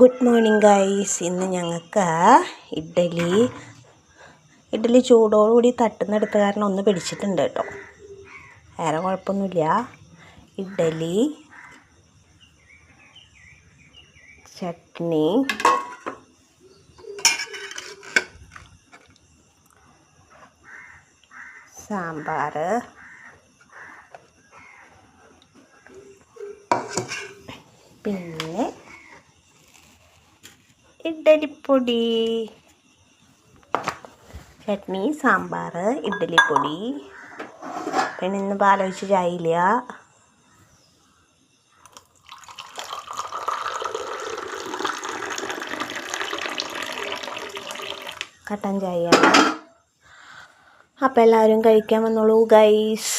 Good morning guys. ഇന്ന് ഞങ്ങൾക്ക് ഇഡ്ഡലി. ഇഡ്ഡലി ചൂടോടുകൂടി തട്ടുന്നെടുത്ത കാരണം ഒന്ന് പിടിച്ചിട്ടുണ്ട് കേട്ടോ. വേറെ കുഴപ്പമൊന്നുമില്ല. ഇഡ്ഡലി ചട്നി സാമ്പാർ പിന്നെ ഇഡ്ഡലിപ്പൊടി. ചട്നി സാമ്പാർ ഇഡ്ഡലിപ്പൊടി. പിന്നെ ഇന്ന് പാലൊഴിച്ച് ചായയില്ല. കട്ടൻ ചായയാണ്. അപ്പം എല്ലാവരും കഴിക്കാൻ വന്നോളൂ ഗൈസ്